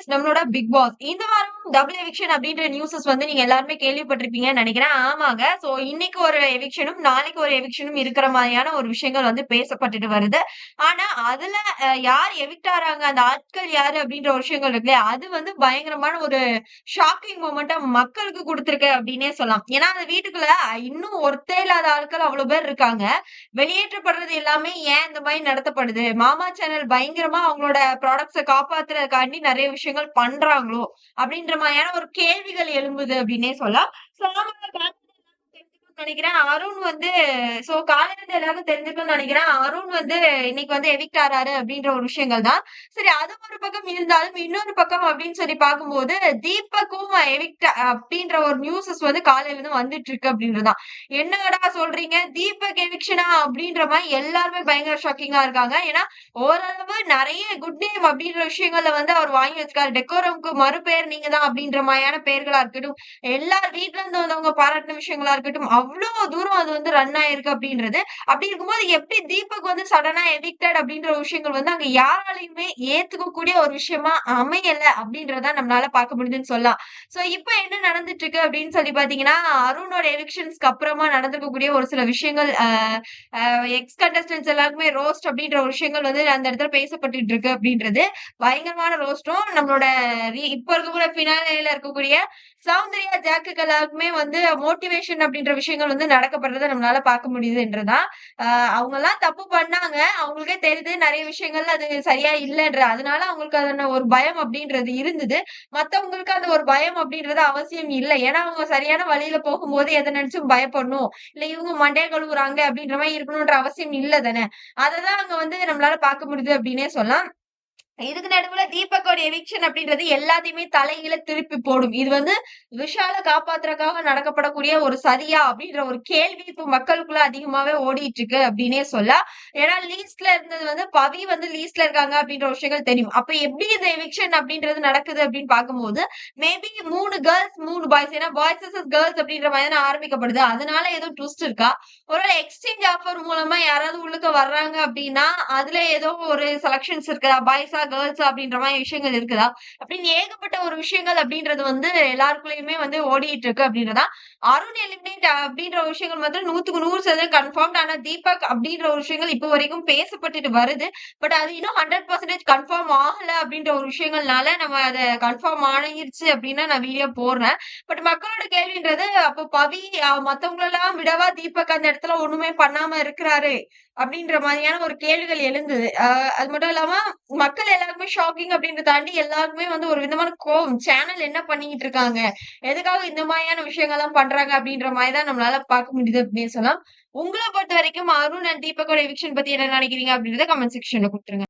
Is நம்மளோட big pass இந்த வாரம் டபுள் எவிக்ஷன் அப்படின்ற நியூஸஸ் வந்து நீங்க எல்லாருமே கேள்விப்பட்டிருப்பீங்கன்னு நினைக்கிறேன். ஆமாங்க. சோ இன்னைக்கு ஒரு எவிக்ஷனும் நாளைக்கு ஒரு எவிக்ஷனும் இருக்கிற மாதிரியான ஒரு விஷயங்கள் வந்து பேசப்பட்டுட்டு வருது. ஆனா அதுல யார் எவிக்ட் ஆறாங்க? அந்த ஆட்கள் யாரு அப்படின்ற ஒரு விஷயங்கள் இருக்கு இல்லையா அது வந்து பயங்கரமான ஒரு ஷாக்கிங் மூமெண்டா மக்களுக்கு கொடுத்துருக்கு அப்படின்னே சொல்லலாம். ஏன்னா அந்த வீட்டுக்குள்ள இன்னும் ஒருத்தே இல்லாத ஆட்கள் அவ்வளவு பேர் இருக்காங்க. வெளியேற்றப்படுறது எல்லாமே ஏன் இந்த மாதிரி நடத்தப்படுது? மாமா சேனல் பயங்கரமா அவங்களோட ப்ராடக்ட்ஸை காப்பாத்துறதுக்காண்டி நிறைய விஷயங்கள் பண்றாங்களோ? அப்படின்ற மாதிரியான ஒரு கேள்விகள் எழும்புது அப்படின்னே சொல்லலாம். So, நாம அதை காலையில தெரிஞ்சுக்கணும்னு நினைக்கிறேன். அருண் வந்து சோ காலையில எல்லாரும் தெரிஞ்சுக்கணும்னு நினைக்கிறேன். அருண் வந்து இன்னைக்கு வந்து எவிக்ட் ஆறாரு அப்படின்ற ஒரு விஷயங்கள் தான். சரி அது ஒரு பக்கம் இருந்தாலும் இன்னொரு பக்கம் அப்படின்னு சொல்லி பார்க்கும்போது தீபக்கும் எவிக்ட் அப்படின்ற ஒரு நியூஸஸ் வந்து காலையில இருந்து வந்துட்டு இருக்கு அப்படின்றதுதான் என்னடா சொல்றீங்க? தீபக் எவிக்ஷனா அப்படின்ற மாதிரி எல்லாருமே பயங்கர ஷாக்கிங்கா இருக்காங்க. ஏன்னா ஓரளவு நிறைய குட் நேம் அப்படின்ற விஷயங்கள்ல வந்து அவர் வாங்கி வச்சிருக்காரு. டெக்கோரம்க்கு மறுபெயர் நீங்க தான் அப்படின்ற மாதிரியான பெயர்களா இருக்கட்டும் எல்லா வீட்டுல இருந்து வந்தவங்க பாராட்டின விஷயங்களா இருக்கட்டும் அவ்வளவு தூரம் அது வந்து ரன் ஆயிருக்கு அப்படின்றது. அப்படி இருக்கும்போது எப்படி தீபக் வந்து சடனா எவிக்டட் அப்படின்ற விஷயங்கள் வந்து அங்க யாராலையுமே ஏத்துக்கக்கூடிய ஒரு விஷயமா அமையல அப்படின்றத நம்மளால பார்க்க முடியுதுன்னு சொல்லலாம். சோ இப்ப என்ன நடந்துட்டு இருக்கு அப்படின்னு சொல்லி பாத்தீங்கன்னா அருணோட எவிக்ஷன்ஸ்க்கு அப்புறமா நடந்திருக்கக்கூடிய ஒரு சில விஷயங்கள் எக்ஸ் கண்டஸ்டன்ஸ் எல்லாருக்குமே ரோஸ்ட் அப்படின்ற ஒரு விஷயங்கள் வந்து அந்த இடத்துல பேசப்பட்டுட்டு இருக்கு அப்படின்றது. பயங்கரமான ரோஸ்டும் நம்மளோட இப்ப இருக்கக்கூடிய பினாலையில இருக்கக்கூடிய சௌந்தர்யா ஜாக்குக்கு எல்லாருக்குமே வந்து மோட்டிவேஷன் அப்படின்ற விஷயங்கள் வந்து நடக்கப்படுறத நம்மளால பார்க்க முடியுதுன்றதான் ஆஹ் அவங்க எல்லாம் தப்பு பண்ணாங்க. அவங்களுக்கே தெரியுது நிறைய விஷயங்கள் அது சரியா இல்லைன்ற. அதனால அவங்களுக்கு அதன ஒரு பயம் அப்படின்றது இருந்தது. மத்தவங்களுக்கு அந்த ஒரு பயம் அப்படின்றது அவசியம் இல்லை. ஏன்னா அவங்க சரியான வழியில போகும்போது எதை நினைச்சும் பயப்படணும். இல்ல இவங்க மண்டைய கழுவுறாங்க அப்படின்ற மாதிரி இருக்கணும்ன்ற அவசியம் இல்லை தானே. அததான் அங்க வந்து நம்மளால பார்க்க முடியுது அப்படின்னே சொல்லலாம். இதுக்கு நடுவுல தீபக்கோட எவிக்ஷன் அப்படின்றது எல்லாத்தையுமே தலையில திருப்பி போடும். இது வந்து விஷால காப்பாத்துறதுக்காக நடக்கப்படக்கூடிய ஒரு சரியா அப்படின்ற ஒரு கேள்வி இப்ப மக்களுக்குள்ள அதிகமாவே ஓடிட்டு இருக்கு அப்படின்னே சொல்லலாம். ஏன்னா லீஸ்ட்ல இருந்தது வந்து பவி வந்து லீஸ்ட்ல இருக்காங்க அப்படின்ற விஷயங்கள் தெரியும். அப்ப எப்படி இந்த எவிக்ஷன் அப்படின்றது நடக்குது அப்படின்னு பார்க்கும்போது மேபி மூணு கேர்ள்ஸ் மூணு பாய்ஸ் ஏன்னா பாய்ஸ் கேர்ள்ஸ் அப்படின்ற மாதிரி தான் ஆரம்பிக்கப்படுது. அதனால ஏதோ ட்விஸ்ட் இருக்கா? ஒருவேளை எக்ஸ்சேஞ்ச் ஆஃபர் மூலமா யாராவது உள்ளுக்க வர்றாங்க அப்படின்னா அதுல ஏதோ ஒரு செலக்ஷன்ஸ் இருக்குதா பாய்ஸா கேர்ள்ஸ் அப்படின்ற மாதிரி விஷயங்கள் இருக்குதா? அப்படின்னு ஏகப்பட்ட ஒரு விஷயங்கள் அப்படின்றது வந்து எல்லாருக்குள்ளயுமே வந்து ஓடிட்டு இருக்கு அப்படின்றதா? அருண் எலிமினேட் அப்படின்ற ஒரு விஷயங்கள் வந்து நூத்துக்கு நூறு சதவீதம் கன்ஃபார்ம் ஆனா தீபக் அப்படின்ற ஒரு விஷயங்கள் இப்போ வரைக்கும் பேசப்பட்டுட்டு வருது. பட் அது இன்னும் ஹண்ட்ரட் பர்சன்டேஜ் கன்ஃபார்ம் ஆகல அப்படின்ற ஒரு விஷயங்கள்னால நம்ம அதை கன்ஃபார்ம் ஆனிருச்சு அப்படின்னா நான் வீடியோ போடுறேன். பட் மக்களோட கேள்வின்றது அப்போ பவி மத்தவங்களெல்லாம் விடவா தீபக் அந்த இடத்துல ஒண்ணுமே பண்ணாம இருக்கிறாரு அப்படின்ற மாதிரியான ஒரு கேள்விகள் எழுந்தது. ஆஹ் அது மட்டும் இல்லாம மக்கள் எல்லாருக்குமே ஷாக்கிங் அப்படின்றத தாண்டி எல்லாருக்குமே வந்து ஒரு விதமான கோவம். சேனல் என்ன பண்ணிக்கிட்டு இருக்காங்க? எதுக்காக இந்த மாதிரியான விஷயங்கள்லாம் பண்றாங்க அப்படின்ற மாதிரி தான் நம்மளால பார்க்க முடியுது அப்படின்னு சொல்லலாம். உங்களை பொறுத்த வரைக்கும் அருண் அண்ட் தீபக்கோட எவிக்ஷன் பத்தி என்ன நினைக்கிறீங்க அப்படின்றத கமெண்ட் செக்ஷன்ல கொடுத்துருங்க.